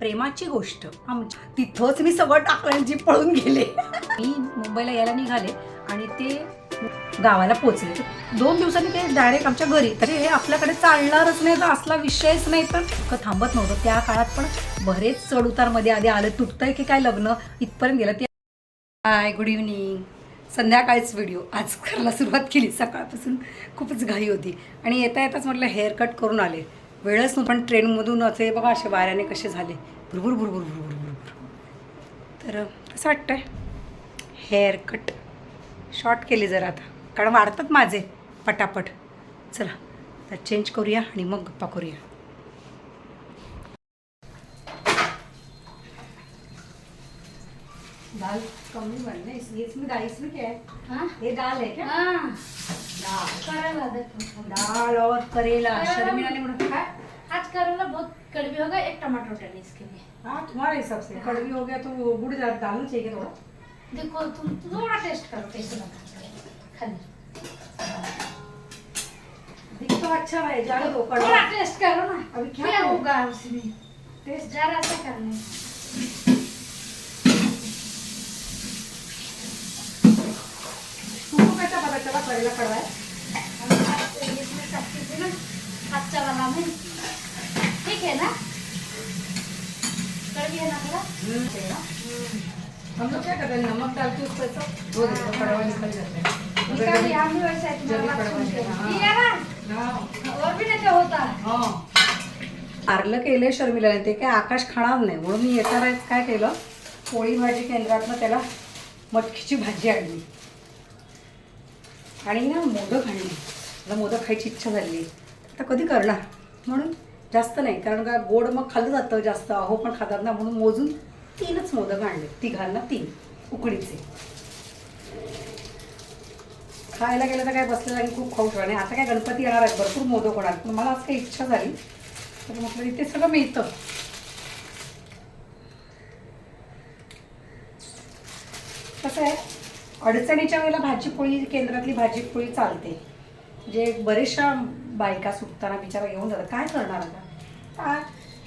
प्रेमाची गोष्ट. तिथंच मी सगळं टाकलं जी पळून गेले. मी मुंबईला यायला निघाले आणि ते गावाला पोचले. दोन दिवसांनी ते डायरेक्ट आमच्या घरी. तरी हे आपल्याकडे चालणारच नाही तर असला विषयच नाही. तर इतकं थांबत नव्हतं. त्या काळात पण बरेच चढउतारमध्ये आधी आलं. तुटतंय की काय लग्न? इथपर्यंत गेलं. ते हाय गुड इव्हनिंग संध्याकाळीच व्हिडिओ आज करायला सुरुवात केली. सकाळपासून खूपच घाई होती. आणि येता येताच म्हटलं हेअर कट करून आले. वेळच नव्हतं पण ट्रेनमधून असे बघा असे वाऱ्याने कसे झाले. भुरभुर भुरभुर भुरभुर भुरभुर. तर असं वाटतं आहे हेअर कट शॉर्ट केले जरा आता. कारण वाढतात माझे पटापट. चला तर चेंज करूया आणि मग गप्पा करूया. दाल कमी बनले इसलिए इसमें दाल इसमें क्या है? हाँ? ये दाल है क्या? हाँ, दाल करेला देखो। दाल और करेला। शर्मिला ने बोला आज करेला बहुत कड़वी होगा एक टमाटर डालिए इसके लिए। हाँ तुम्हारे हिसाब से। कड़वी हो गया तो वो गुड़ डाल डालना चाहिए थोड़ा देखो तुम थोड़ा टेस्ट करो कैसे लगा खाली। दिख तो अच्छा है जाने दो थोड़ा टेस्ट करो ना। अभी क्या क्या होगा उसमें? टेस्ट जरा सा करने। कैसा करेला कड़वा है इसमें सब चीज है ना कच्चा वाला में ठीक है ना? कड़वी है ना थोड़ा हम लोग क्या करते हैं नमक डाल के उसको ऐसा धो देते हैं, कड़वा निकल जाता. है निकाल दिया हम भी वैसे है जल्दी तुम्हारा बात कड़वा सुन के। निकल, हाँ। किया ना. हाँ. और भी नहीं क्या होता? है. हां आरलं केलं शर्मिलाने ते काय आकाश खाणार नाही. म्हणून मी येता वेळेस काय केलं? पोळी भाजी केंद्रातनं त्याला मटकीची भाजी आणली. आणि ना मोदक आणली. मला मोदक खायची इच्छा झाली. आता कधी करणार? म्हणून जास्त नाही. कारण का गोड मग खाल्लं जातं जास्त. अहो पण खातात ना म्हणून मोजून तीनच मोदक आणले. तिघांना तीन. उकडीचे. खायला गेलं तर काय बसलेलं आणि खूप खाऊ आणि आता काय गणपती येणार आहेत. भरपूर मोदक होणार. पण मला आज काही इच्छा झाली. तर म्हटलं इथे सगळं मिळतं. कसं आहे? अडचणीच्या वेळेला भाजीपोळी केंद्रातली भाजीपोळी चालते. जे बरेचशा बायका सुटताना बिचारा घेऊन जातात. काय करणार आता? काय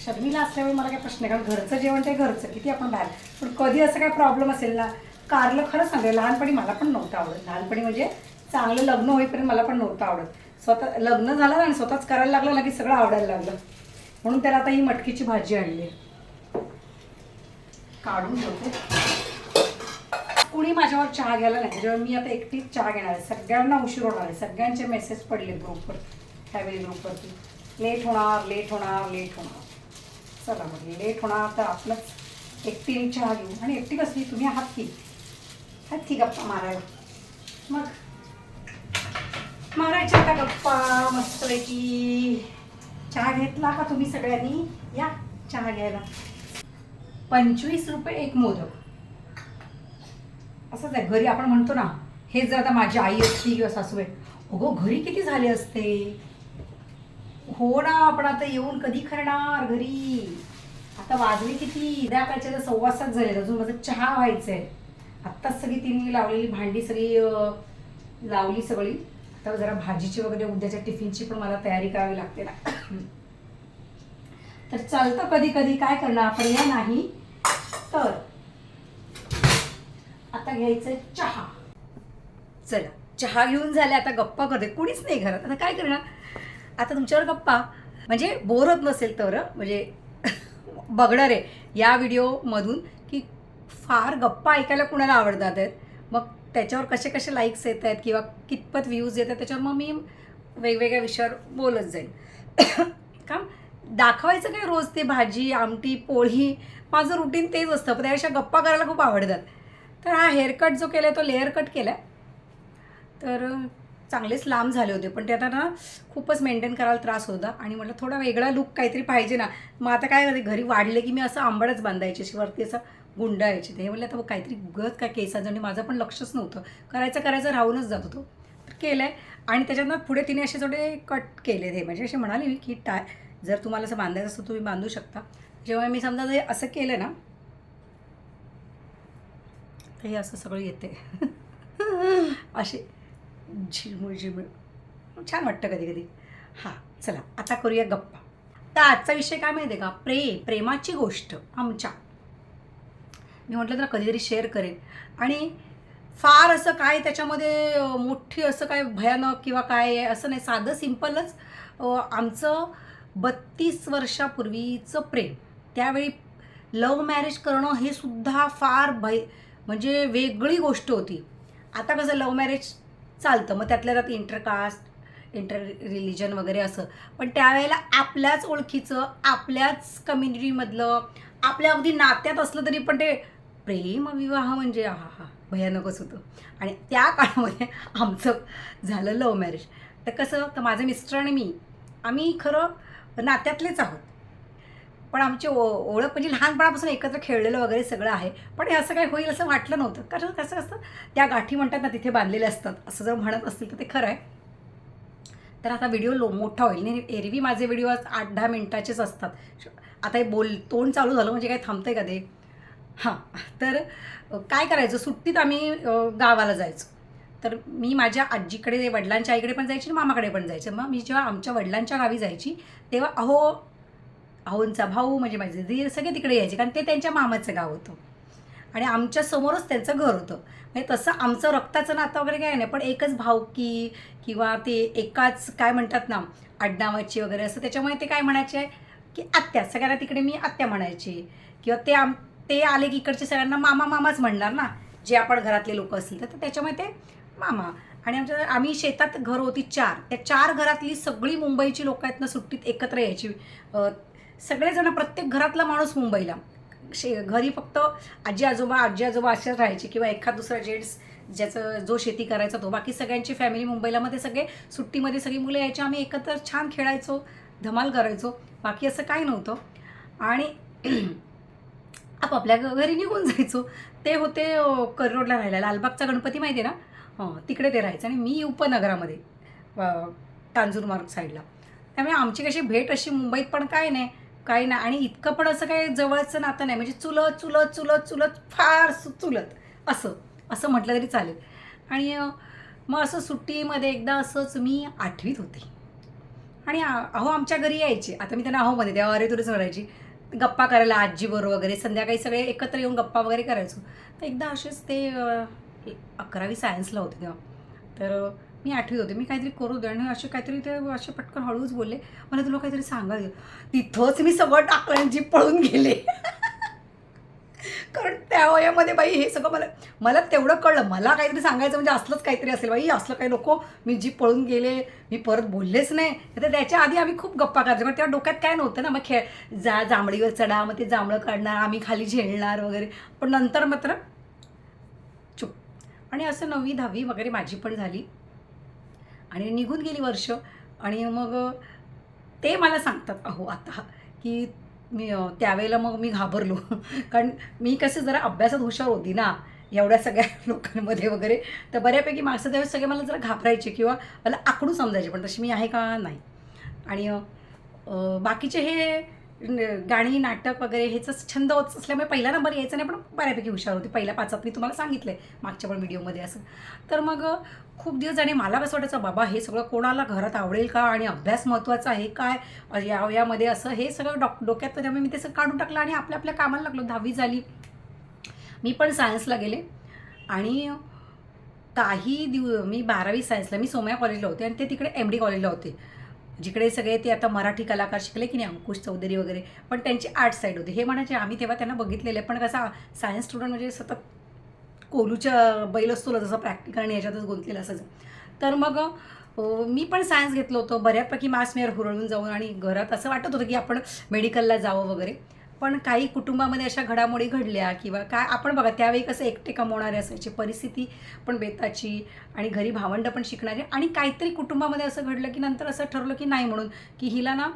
शर्मीला असल्यामुळे मला काय प्रश्न आहे कारण घरचं जेवण ते घरचं. किती आपण बाहेर. पण कधी असं काय प्रॉब्लेम असेल ना कारलं खरं सांगेल लहानपणी मला पण नव्हतं आवडत. लहानपणी म्हणजे चांगलं लग्न होईपर्यंत मला पण नव्हतं आवडत. स्वतः लग्न झालं आणि स्वतःच करायला लागलं लगेच की सगळं आवडायला लागलं. म्हणून त्याला आता ही मटकीची भाजी आणली काढून ठेवते. कुणी माझ्यावर चहा घ्यायला नाही. जेव्हा मी आता एकटीच चहा घेणार आहे सगळ्यांना उशीर होणार आहे. सगळ्यांचे मेसेज पडले ग्रुपवर फॅमिली ग्रुपवरती लेट होणार लेट होणार लेट होणार. चला मग लेट होणार तर आपलंच एकटीने चहा घेऊ आणि एकटी कसली? तुम्ही आहात की? आहात की गप्पा मारायला? मग? मारायच्या आता गप्पा मस्तपैकी. चहा घेतला का तुम्ही सगळ्यांनी? या चहा घ्यायला. पंचवीस रुपये एक मोदक. असंच आहे घरी आपण म्हणतो ना हे जर आता माझी आई असती किंवा आहे अगो घरी किती झाले असते? हो ना आपण आता येऊन कधी करणार घरी? आता वाजले किती? द्याकाळचे तर सव्वा सात झाले अजून माझं चहा व्हायचं आहे आत्ताच सगळी तिने लावलेली भांडी सगळी लावली सगळी. आता जरा भाजीची वगैरे उद्याच्या टिफिनची पण मला तयारी करावी लागते ना. तर चालतं कधी कधी काय करणार? पर्याय नाही. तर आता घ्यायचंय चहा. चला चहा घेऊन झाले आता गप्पा करते. कुणीच नाही घरात. आता काय करणार? आता तुमच्यावर गप्पा. म्हणजे बोर होत नसेल तर म्हणजे बघणार आहे या व्हिडिओमधून की फार गप्पा ऐकायला कुणाला आवडतात आहेत? मग त्याच्यावर कसे कसे लाईक्स येत आहेत किंवा कितपत व्ह्यूज येत आहेत त्याच्यावर मग मी वेगवेगळ्या विषयावर बोलत जाईल का दाखवायचं काय रोज ते भाजी आमटी पोळी? माझं रुटीन तेच असतं. पण त्यापेक्षा गप्पा करायला खूप आवडतात. तर हा हेअरकट जो केला आहे तो लेअर कट केला आहे तर चांगलेच लांब झाले होते पण ते आता ना खूपच मेंटेन करायला त्रास होता. आणि म्हटलं थोडा वेगळा लुक काहीतरी पाहिजे ना. मग आता काय होते घरी वाढले की मी असं आंबडच बांधायचे अशी वरती असं गुंडायचे ते म्हटलं आता मग काहीतरी गत काय केसाचं? आणि माझं पण लक्षच नव्हतं. करायचं करायचं राहूनच जात होतो. तर केलं आहे आणि त्याच्यातनं पुढे तिने असे थोडे कट केले ते म्हणजे असे म्हणाले मी की टाय जर तुम्हाला असं बांधायचं असतं तुम्ही बांधू शकता. जेव्हा मी समजा ते असं केलं ना तर हे असं सगळं येते. असे झिरमुळ झिरमुळ छान वाटतं कधी कधी. हां चला आता करूया गप्पा. तर आजचा विषय काय माहिती आहे का? प्रेम प्रेमाची गोष्ट आमच्या. मी म्हटलं तर कधीतरी शेअर करेन. आणि फार असं काय त्याच्यामध्ये मोठी असं काय भयानक किंवा काय असं नाही साधं सिम्पलच अं, आमचं बत्तीस वर्षापूर्वीचं प्रेम. त्यावेळी लव्ह मॅरेज करणं हे सुद्धा फार भय म्हणजे वेगळी गोष्ट होती. आता कसं लव्ह मॅरेज चालतं मग त्यातल्या त्यात इंटरकास्ट इंटर रिलिजन वगैरे असं. पण त्यावेळेला आपल्याच ओळखीचं आपल्याच कम्युनिटीमधलं आपल्या अगदी नात्यात असलं तरी पण ते प्रेम विवाह म्हणजे हा हा भयानकच होतं. आणि त्या काळामध्ये आमचं झालं लव्ह मॅरेज तर कसं तर माझे मिस्टर आणि मी आम्ही खरं नात्यातलेच आहोत. पण आमची ओ ओळख म्हणजे लहानपणापासून एकत्र खेळलेलं वगैरे सगळं आहे. पण हे असं काही होईल असं वाटलं नव्हतं. कारण कसं असतं? त्या गाठी म्हणतात ना तिथे बांधलेल्या असतात. असं जर म्हणत असतील तर ते खरं आहे. तर आता व्हिडिओ लो मोठा होईल. नाही एरवी माझे व्हिडिओ आठ दहा मिनटाचेच असतात. आता हे बोल तोंड चालू झालं म्हणजे काय थांबतंय का ते? हां. तर काय करायचं? सुट्टीत आम्ही गावाला जायचो. तर मी माझ्या आजीकडे वडिलांच्या आईकडे पण जायची आणि मामाकडे पण जायचे. मग मी जेव्हा आमच्या वडिलांच्या गावी जायची तेव्हा अहो अहोंचा भाऊ म्हणजे माझे दीर सगळे तिकडे यायचे कारण ते त्यांच्या मामाचं गाव होतं. आणि आमच्या समोरच त्यांचं घर होतं. म्हणजे तसं आमचं रक्ताचं नातं वगैरे काय नाही पण एकच भावकी किंवा ते एकाच काय म्हणतात ना आडनावाची वगैरे असं त्याच्यामुळे ते काय म्हणायचे की आत्या सगळ्यांना तिकडे मी आत्या म्हणायची. किंवा ते आम ते आले की इकडचे सगळ्यांना मामा मामाच म्हणणार ना जे आपण घरातले लोक असतील तर त्याच्यामुळे ते मामा. आणि आमच्या आम्ही शेतात घर होती चार. त्या चार घरातली सगळी मुंबईची लोक आहेत ना सुट्टीत एकत्र यायची. सगळेजण प्रत्येक घरातला माणूस मुंबईला. शे घरी फक्त आजी आजोबा आजी आजोबा असेच राहायचे किंवा एखाद दुसरा जेंट्स ज्याचं जो शेती करायचा तो. बाकी सगळ्यांची फॅमिली मुंबईला मध्ये सगळे सुट्टीमध्ये सगळी मुलं यायची. आम्ही एकत्र छान खेळायचो धमाल करायचो. बाकी असं काही नव्हतं. आणि आपापल्या घ- घरी निघून जायचो. ते होते करोडला राहिला लालबागचा गणपती माहिती आहे ना? हां तिकडे ते राहायचं. आणि मी उपनगरामध्ये तांजूरमार्ग साईडला. त्यामुळे आमची कशी भेट अशी मुंबईत पण काय नाही. काही नाही आणि इतकं पण असं काही जवळचं नातं नाही. म्हणजे चुलत चुलत चुलत चुलत फार सु- चुलत. असं असं म्हटलं तरी चालेल. आणि मग असं सुट्टीमध्ये एकदा असंच मी आठवीत होते. आणि अहो आमच्या घरी यायचे. आता मी त्यांना अहोमध्ये तेव्हा अरे तुरच म्हणायची. गप्पा करायला आजीबरोबर वगैरे संध्याकाळी सगळे एकत्र येऊन गप्पा वगैरे करायचो. तर एकदा असेच ते अकरावी सायन्सला होते तेव्हा. तर मी आठवी होते. मी काहीतरी करू दे आणि असे काहीतरी ते असे पटकन हळूच बोलले. मला तुला काहीतरी सांगायचं तिथंच मी सगळं टाकलं जी पळून गेले. कारण त्या वयामध्ये बाई हे सगळं मला मला तेवढं कळलं. मला काहीतरी सांगायचं म्हणजे असलंच काहीतरी असेल. बाई असलं काही नको. मी जी पळून गेले. मी परत बोललेच नाही. तर त्याच्या आधी आम्ही खूप गप्पा करायचो. पण तेव्हा डोक्यात काय नव्हतं ना मग खेळ जा जांभळीवर चढा मग ते जांभळं काढणार आम्ही खाली झेलणार वगैरे. पण नंतर मात्र चुप. आणि असं नववी दहावी वगैरे माझी पण झाली. आणि निघून गेली वर्ष. आणि मग ते मला सांगतात अहो आता की मी त्यावेळेला मग मी घाबरलो. कारण मी कसं जरा अभ्यासात हुशार होती ना एवढ्या सगळ्या लोकांमध्ये वगैरे तर बऱ्यापैकी मागचं त्यावेळेस सगळे मला जरा घाबरायचे किंवा मला आकडू समजायचे पण तशी मी आहे का? नाही. आणि बाकीचे हे गाणी नाटक वगैरे ह्याचाच छंद होत असल्यामुळे पहिला नंबर यायचा नाही पण बऱ्यापैकी हुशार होती. पहिल्या पाचात मी तुम्हाला सांगितलं आहे मागच्या पण व्हिडिओमध्ये असं. तर मग खूप दिवस आणि मला कसं वाटायचं बाबा हे सगळं कोणाला घरात आवडेल का आणि अभ्यास महत्त्वाचा आहे काय? या यामध्ये असं हे सगळं डॉक डोक्यात त्यामुळे मी ते सगळं काढून टाकलं आणि आपल्या आपल्या कामाला लागलो. दहावी झाली. मी पण सायन्सला गेले. आणि काही दिव मी बारावी सायन्सला मी सोमया कॉलेजला होते आणि ते तिकडे एम डी कॉलेजला होते. जिकडे सगळे ते आता मराठी कलाकार शिकले की नाही अंकुश चौधरी वगैरे पण त्यांची आर्ट साईड होती. हे म्हणायचे आम्ही तेव्हा त्यांना बघितलेले पण कसा सायन्स स्टुडंट म्हणजे सतत कोलूच्या बैल असतो जसं प्रॅक्टिकल आणि याच्यातच गुंतलेलं असायचं तर मग मी पण सायन्स घेतलं होतं. बऱ्यापैकी मास मेअर हुरळून जाऊन आणि घरात असं वाटत होतं की आपण मेडिकलला जावं वगैरे. पण काही कुटुंबामध्ये अशा घडामोडी घडल्या किंवा काय आपण बघा त्यावेळी कसं एकटे कमवणारे असायचे परिस्थिती पण बेताची आणि घरी भावंड पण शिकणारे आणि काहीतरी कुटुंबामध्ये असं घडलं की नंतर असं ठरलं की नाही म्हणून की हिला ना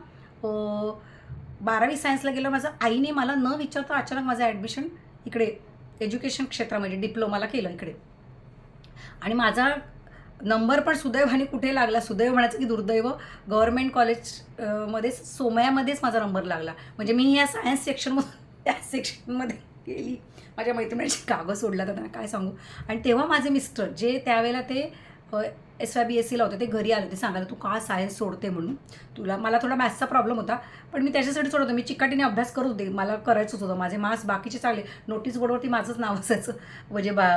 बारावी सायन्सला गेलं माझं आईने मला न विचारता अचानक माझं ॲडमिशन इकडे एज्युकेशन क्षेत्रामध्ये डिप्लोमाला केलं इकडे. आणि माझा नंबर पण सुदैवाने कुठे लागला? सुदैव म्हणायचं की दुर्दैव. गव्हर्मेंट कॉलेज सोमयामध्येच माझा नंबर लागला. म्हणजे मी या सायन्स सेक्शनमधून त्या सेक्शनमध्ये गेली. माझ्या मैत्रिणीची कागद सोडला तर त्यांना काय सांगू? आणि तेव्हा माझे मिस्टर जे त्यावेळेला ते एस वाय बी एस सीला होते ते घरी आले होते सांगायला तू का सायन्स सोडते म्हणून? तुला मला थोडा मॅथ्सचा प्रॉब्लेम होता पण मी त्याच्यासाठी सोडत होते. मी चिकाटीने अभ्यास करत होते. मला करायचंच होतं. माझे मार्क्स बाकीचे चांगले. नोटीस बोर्डवरती माझंच नाव असायचं. म्हणजे बा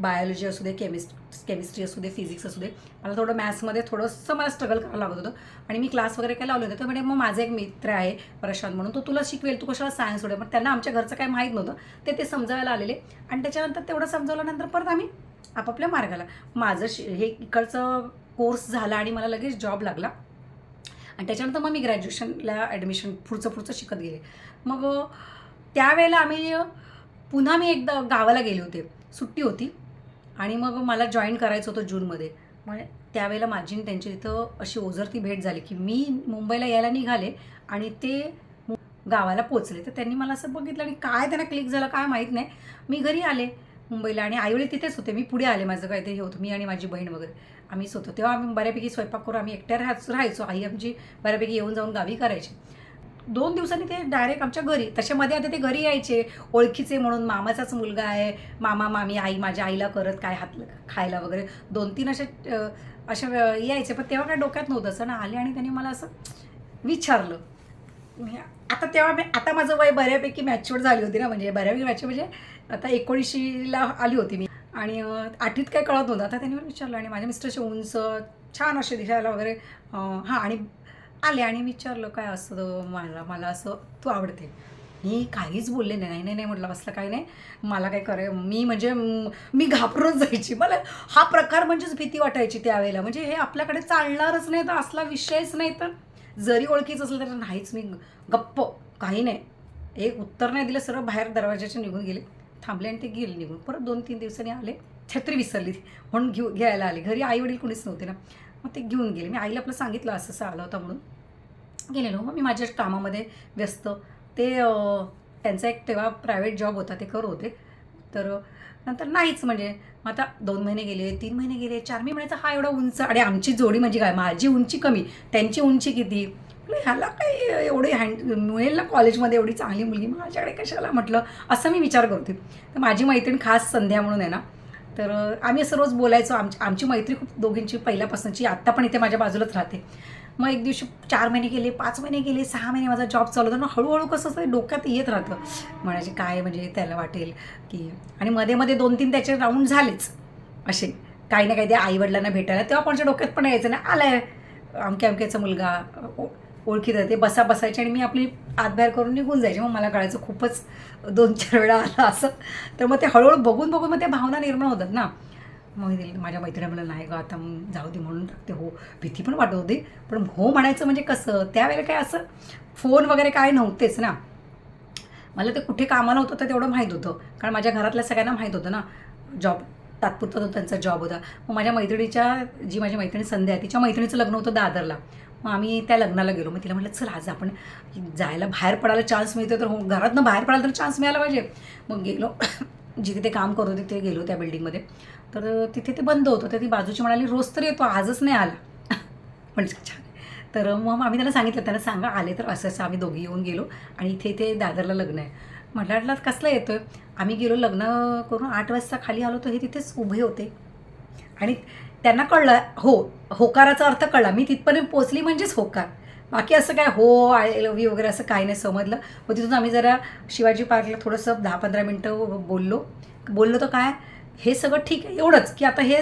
बायोलॉजी असू दे केमिस्ट केमिस्ट्री असू दे फिजिक्स असू दे मला थोडं मॅथ्समध्ये थोडंसं मला स्ट्रगल करावं लागत होतं. आणि मी क्लास वगैरे काय लावले होते तर म्हणजे मग माझा एक मित्र आहे प्रशांत म्हणून तो तुला शिकवेल तू कशाला सायन्स सोडेल पण त्यांना आमच्या घरचं काय माहीत नव्हतं. ते ते समजावायला आलेले. आणि त्याच्यानंतर तेवढं समजावल्यानंतर परत आम्ही आपापल्या मार्गाला. माझं शि हे इकडचं कोर्स झाला आणि मला लगेच जॉब लागला. आणि त्याच्यानंतर मग मी ग्रॅज्युएशनला ॲडमिशन पुढचं पुढचं शिकत गेले. मग त्यावेळेला आम्ही पुन्हा मी एकदा गावाला गेले होते. सुट्टी होती. आणि मग मला जॉईन करायचं होतं जूनमध्ये. म्हणजे त्यावेळेला माझी आणि त्यांची तिथं अशी ओझरती भेट झाली की मी मुंबईला यायला निघाले आणि ते मु- गावाला पोचले तर त्यांनी मला असं बघितलं आणि काय त्यांना क्लिक झालं काय माहीत नाही. मी घरी आले मुंबईला आणि आईवडील तिथेच होते. मी पुढे आले माझं काहीतरी हे होतं. मी आणि माझी बहीण वगैरे आम्हीच होतो. तेव्हा आम्ही बऱ्यापैकी स्वयंपाक करू आम्ही एकट्या राहायचो. राहायचो. आई आमची बऱ्यापैकी येऊन जाऊन गावी करायची. दोन दिवसांनी ते डायरेक्ट आमच्या घरी तशामध्ये आता ते घरी यायचे. ओळखीचे म्हणून मामाचाच मुलगा आहे. मामा मामी आई माझ्या आईला करत काय हात खायला वगैरे. दोन तीन असे अशा यायचे. पण तेव्हा काय डोक्यात नव्हतं. असं ना आले आणि त्यांनी मला असं विचारलं. आता तेव्हा मी आता माझं वय बऱ्यापैकी मॅच्युअर झाली होती ना. म्हणजे बऱ्यापैकी मॅच्युअर म्हणजे आता एकोणीसशेला आली होती मी. आणि अ, आठवीत काय कळत नव्हतं. आता त्यांनी मला विचारलं आणि माझ्या मिस्टरचे उंच छान असे दिसायला वगैरे हां. आणि आले आणि विचारलं काय असं मला मला असं तू आवडते? मी काहीच बोलले नाही नाही नाही नाही म्हटलं असलं काही नाही. मला काय करे मी म्हणजे मी घाबरून जायची. मला हा प्रकार म्हणजेच भीती वाटायची त्यावेळेला. म्हणजे हे आपल्याकडे चालणारच नाही तर असला विषयच नाही तर. जरी ओळखीचं असलं तर नाहीच मी गप्प काही नाही. एक उत्तर नाही दिलं सरळ बाहेर दरवाजाच्या निघून गेले. थांबले आणि ते गेले निघून. परत दोन तीन दिवसांनी आले. छत्री विसरली. ती म्हणून घेऊ घ्यायला आले. घरी आई वडील कुणीच नव्हते ना. मग ते घेऊन गेले. मी आईला आपलं सांगितलं असं असं आलं होतं म्हणून. गेलेलो मग मी माझ्या कामामध्ये व्यस्त. ते त्यांचा एक तेव्हा प्रायव्हेट जॉब होता ते करत होते. तर नंतर नाहीच म्हणजे. मग आता दोन महिने गेले तीन महिने गेले चार. मी म्हणायचं हा एवढा उंच आणि आमची जोडी म्हणजे काय? माझी उंची कमी त्यांची उंची किती? ह्याला काही एवढी हँड मिळेल ना कॉलेजमध्ये एवढी चांगली मुलगी? माझ्याकडे कशाला? म्हटलं असं मी विचार करते. तर माझी मैत्रीण खास संध्या म्हणून आहे ना तर आम्ही असं रोज बोलायचो. आमची आमची मैत्री खूप दोघींची पहिल्यापासूनची. आत्ता पण इथे माझ्या बाजूलाच राहते. मग एक दिवशी चार महिने गेले पाच महिने गेले सहा महिने माझा जॉब चालू होता. मग हळूहळू कसं असं डोक्यात येत राहतं. म्हणायचे काय म्हणजे त्याला वाटेल की आणि मध्ये मध्ये दोन तीन त्याचे राऊंड झालेच. असे. काही ना काही ते आईवडिलांना भेटायला. तेव्हा कोणाच्या डोक्यात पण यायचं ना आलाय. अमक्या अमक्याचा मुलगा. ओळखी जाते. बसा बसायचे आणि मी आपली आतबाहेर करून निघून जायचे. मग मला कळायचं खूपच दोन चार वेळा आलं असं. तर मग ते हळूहळू बघून बघून मग त्या भावना निर्माण होतात ना. मग माझ्या मैत्रिणी मला नाही गं आता जाऊ दे म्हणून टाकते हो भीती पण वाटत होती. पण हो म्हणायचं म्हणजे कसं? त्यावेळेला काय असं फोन वगैरे काय नव्हतेच ना. मला ते कुठे कामाला होतं तर तेवढं माहीत होतं. कारण माझ्या घरातल्या सगळ्यांना माहीत होतं ना. जॉब तात्पुरता तो त्यांचा जॉब होता. मग माझ्या मैत्रिणीच्या जी माझी मैत्रिणी संध्या आहे तिच्या मैत्रिणीचं लग्न होतं दादरला. मग आम्ही त्या लग्नाला गेलो. मग तिला म्हटलं चल आज आपण जायला बाहेर पडायला चान्स मिळतो तर हो घरातनं बाहेर पडायला तर चान्स मिळाला पाहिजे. मग गेलो. जिथे ते काम करत होते ते गेलो त्या बिल्डिंगमध्ये तर तिथे ते बंद होतं. तर ती बाजूची म्हणाली रोज तर येतो आजच नाही आला. म्हणजे छान तर मग आम्ही त्यांना सांगितलं त्यांना सांगा आले तर असं असं आम्ही दोघी येऊन गेलो आणि इथे ते दादरला लग्न आहे. म्हटलं म्हटलं कसलं येतो आहे आम्ही गेलो लग्न करून आठ वाजता खाली आलो तर हे तिथेच उभे होते. आणि त्यांना कळलं हो होकाराचा अर्थ कळला. मी तिथपर्यंत पोचली म्हणजेच होकार. बाकी असं काय हो आय लव्ह यू वगैरे असं काही नाही समजलं. मग तिथून आम्ही जरा शिवाजी पार्कला थोडंसं दहा पंधरा मिनटं बोललो. बोललो तर काय हे सगळं ठीक आहे एवढंच की आता हे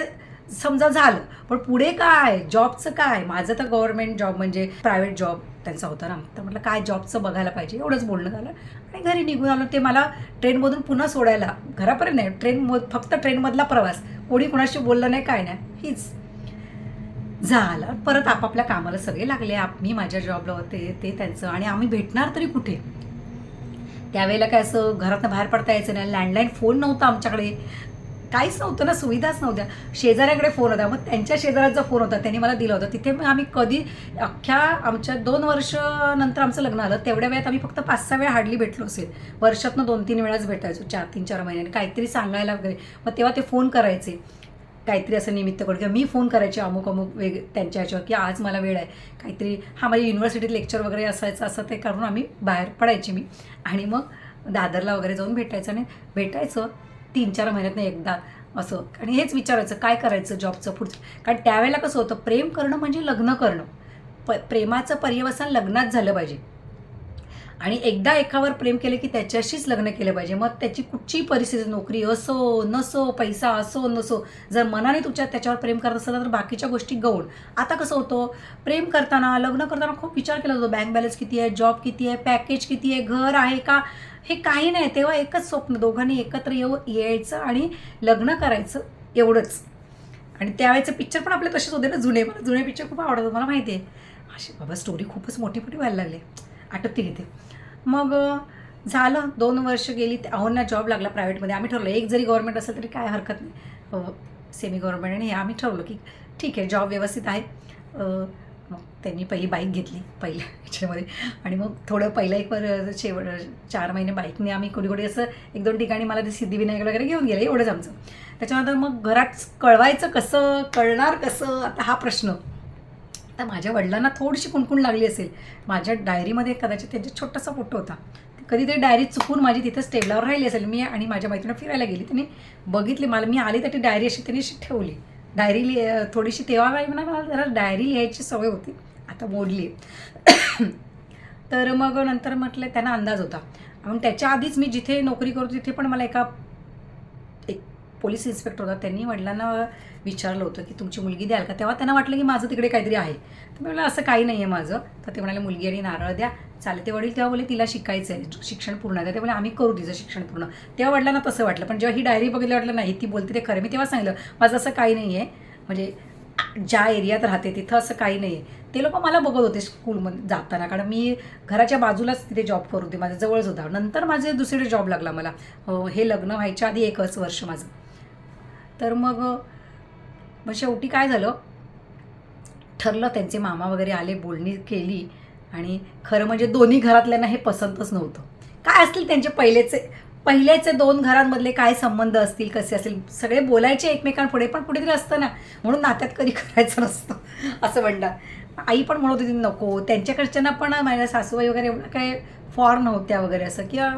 समजा झालं. पण पुढे काय जॉबचं काय? माझं तर गव्हर्नमेंट जॉब म्हणजे प्रायव्हेट जॉब त्यांचा होता ना. तर म्हटलं काय जॉबचं बघायला पाहिजे? एवढंच बोलणं झालं. आणि घरी निघून आलो ते मला ट्रेनमधून पुन्हा सोडायला. घरापर्यंत नाही ट्रेन फक्त ट्रेनमधला प्रवास. कोणी कोणाशी बोललं नाही काय नाही. हीच झालं. परत आपापल्या कामाला सगळे लागले. आप मी माझ्या जॉबला होते ते त्यांचं. आणि आम्ही भेटणार तरी कुठे? त्यावेळेला काय असं घरातनं बाहेर पडता यायचं नाही. लँडलाईन फोन नव्हता आमच्याकडे. काहीच नव्हतं ना सुविधाच नव्हत्या. शेजाऱ्याकडे फोन होता. मग त्यांच्या शेजाऱ्याचा फोन होता त्यांनी मला दिला होता. तिथे मग आम्ही कधी अख्ख्या आमच्या दोन वर्ष नंतर आमचं लग्न आलं. तेवढ्या वेळात आम्ही फक्त पाच सहा वेळा हार्डली भेटलो असेल. वर्षातनं दोन तीन वेळाच भेटायचो. चार तीन चार महिन्याने. काहीतरी सांगायला वगैरे. मग तेव्हा ते फोन करायचे. काहीतरी असं निमित्त करून. किंवा मी फोन करायचे अमुक अमुक वेग त्यांच्या ह्याच्यावर की आज मला वेळ आहे. काहीतरी हा माझ्या युनिव्हर्सिटीत लेक्चर वगैरे असायचं असं ते करून आम्ही बाहेर पडायचे मी. आणि मग दादरला वगैरे जाऊन भेटायचं. आणि भेटायचं. तीन चार महिन्यातनं एकदा असं. आणि हेच विचारायचं काय करायचं जॉबचं पुढचं? कारण त्यावेळेला कसं होतं प्रेम करणं म्हणजे लग्न करणं. प प्रेमाचं पर्यवसान लग्नात झालं पाहिजे. आणि एकदा एकावर प्रेम केलं की त्याच्याशीच लग्न केलं पाहिजे. मग त्याची कुठचीही परिस्थिती नोकरी असो नसो पैसा असो नसो जर मनाने तुझ्या त्याच्यावर प्रेम करत असेल तर बाकीच्या गोष्टी गौण. आता कसं होतं प्रेम करताना लग्न करताना खूप विचार केला जातो. बँक बॅलन्स किती आहे जॉब किती आहे पॅकेज किती आहे घर आहे का? हे काही नाही तेव्हा एकच स्वप्न दोघांनी एकत्र येऊ यायचं आणि लग्न करायचं एवढंच. आणि त्यावेळेचे पिक्चर पण आपले तसेच होते ना जुने. मला जुने पिक्चर खूप आवडतात मला माहिती आहे. अशी बाबा स्टोरी खूपच मोठी मोठी व्हायला लागली. आटपते तिथे मग झालं. दोन वर्ष गेली त्या- अहोंना जॉब लागला प्रायव्हेटमध्ये आम्ही ठरवलं एक जरी गव्हर्मेंट असेल तरी काय हरकत नाही. सेमी गव्हर्मेंट आणि हे आम्ही ठरवलं की ठीक आहे जॉब व्यवस्थित आहे. मग त्यांनी पहिली बाईक घेतली पहिल्या ह्याच्यामध्ये आणि मग थोडं पहिलं एक वर शेवट चार महिने बाईकने आम्ही कुठे कुठे असं एक दोन ठिकाणी मला ते सिद्धिविनायक वगैरे घेऊन गेले एवढंच आमचं. त्याच्यानंतर मग घरात कळवायचं कसं कळणार कसं आता हा प्रश्न. तर माझ्या वडिलांना थोडीशी कुणकुण लागली असेल. माझ्या डायरीमध्ये कदाचित त्यांचा छोटासा फोटो होता. कधी ते डायरी चुकून माझी तिथं टेबलावर राहिली असेल. मी आणि माझ्या मैत्रिणी फिरायला गेली. त्यांनी बघितली मला मी आली तर ती डायरी अशी त्यांनी अशी ठेवली. डायरी लिह थोडीशी तेव्हा काय म्हणा मला जरा डायरी लिहायची सवय होती. आता मोडली तर मग नंतर म्हटलं त्यांना अंदाज होता. म्हणून त्याच्या आधीच मी जिथे नोकरी करतो तिथे पण मला एका पोलीस इन्स्पेक्टर होता त्यांनी वडिलांना विचारलं होतं की तुमची मुलगी द्याल का? तेव्हा त्यांना वाटलं की माझं तिकडे काहीतरी आहे. तर मी म्हटलं असं काही नाही आहे माझं. तर ते म्हणाले मुलगी आणि नारळ द्या. चालेल ते वडील तेव्हा बोले तिला शिकायचं आहे शिक्षण पूर्ण आहे. ते आम्ही करू तिचं शिक्षण पूर्ण. तेव्हा वडिलांना तसं वाटलं पण जेव्हा ही डायरी बघितली वाटलं नाही ती बोलते ते खरं. मी तेव्हा सांगितलं माझं असं काही नाही आहे म्हणजे ज्या एरियात राहते तिथं असं काही नाही आहे ते लोक मला बघत होते स्कूलमध्ये जाताना कारण मी घराच्या बाजूलाच तिथे जॉब करत होते माझ्या जवळच होता. नंतर माझे दुसरीकडे जॉब लागला मला. हे लग्न व्हायच्या आधी एकच वर्ष माझं. तर मग मग शेवटी काय झालं? ठरलं त्यांचे मामा वगैरे आले बोलणी केली आणि खरं म्हणजे दोन्ही घरातल्यांना हे पसंतच नव्हतं. काय असतील त्यांचे पहिलेचे पहिल्याचे दोन घरांमधले काय संबंध असतील कसे असतील सगळे बोलायचे एकमेकांपुढे पण कुठेतरी असतं ना म्हणून नात्यात कधी करायचं नसतं असं म्हणतात. आई पण म्हणत होती नको त्यांच्याकडच्यांना पण माझ्या सासूबाई वगैरे एवढं काय फॉर नव्हत्या वगैरे असं किंवा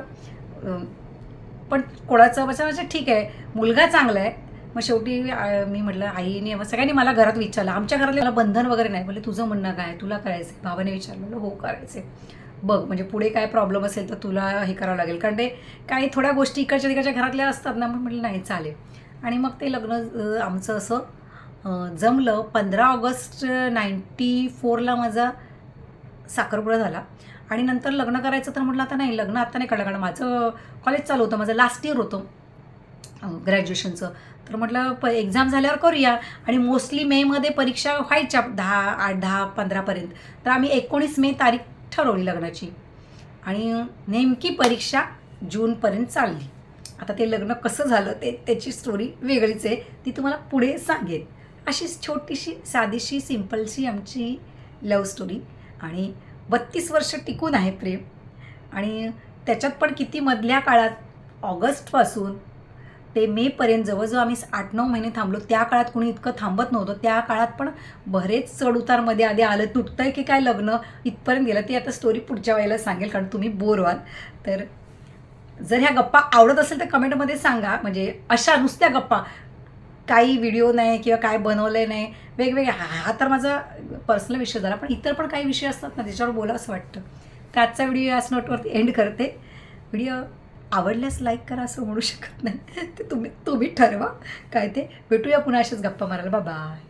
पण कोणाचं म्हणजे ठीक आहे मुलगा चांगला आहे मग शेवटी मी म्हटलं आईने मग सगळ्यांनी मला घरात विचारलं. आमच्या घरातले मला बंधन वगैरे नाही. बोलले तुझं म्हणणं काय? तुला करायचं आहे भावाने विचारलं म्हणलं, हो करायचं आहे बघ म्हणजे पुढे काय प्रॉब्लेम असेल तर तुला हे करावं लागेल. कारण ते काही थोड्या गोष्टी इकडच्या तिकडच्या घरातल्या असतात ना मग म्हटलं नाही चालेल. आणि मग ते लग्न आमचं असं जमलं. पंधरा ऑगस्ट नाईन्टी फोरला माझा साखरपुडा झाला. आणि नंतर लग्न करायचं तर म्हटलं आता नाही लग्न आता नाही कळलं कारण माझं कॉलेज चालू होतं. माझं लास्ट इयर होतं. ग्रॅज्युएशनचं. तर म्हटलं प एक्झाम झाल्यावर करूया. आणि मोस्टली मेमध्ये परीक्षा व्हायच्या दहा आठ दहा पंधरापर्यंत तर आम्ही एकोणीस मे तारीख ठरवली लग्नाची. आणि नेमकी परीक्षा जूनपर्यंत चालली. आता ते लग्न कसं झालं ते त्याची स्टोरी वेगळीच आहे. ती तुम्हाला पुढे सांगेन. अशीच छोटीशी साधीशी सिम्पलशी आमची लव्ह स्टोरी आणि बत्तीस वर्ष टिकून आहे प्रेम. आणि त्याच्यात पण किती मधल्या काळात ऑगस्टपासून ते मेपर्यंत जवळजवळ आम्ही आठ नऊ महिने थांबलो. त्या काळात कुणी इतकं थांबत नव्हतं. त्या काळात पण बरेच चढउतारमध्ये आधी आलं. तुटतंय की काय लग्न? इथपर्यंत गेलं ती आता स्टोरी पुढच्या वेळेला सांगेल कारण तुम्ही बोर व्हाल. तर जर ह्या गप्पा आवडत असेल तर कमेंटमध्ये सांगा. म्हणजे अशा नुसत्या गप्पा. काही व्हिडिओ नाही किंवा काय बनवलं नाही. वेगवेगळे हा हा तर माझा पर्सनल विषय झाला. पण इतर पण काही विषय असतात ना त्याच्यावर बोला असं वाटतं. तर आजचा व्हिडिओ याच नोटवरती एंड करते. व्हिडिओ आवडल्यास लाईक करा असं म्हणू शकत नाही. ते तुम्ही तुम्ही ठरवा. काय ते? भेटूया पुन्हा अशाच गप्पा मारायला. बाय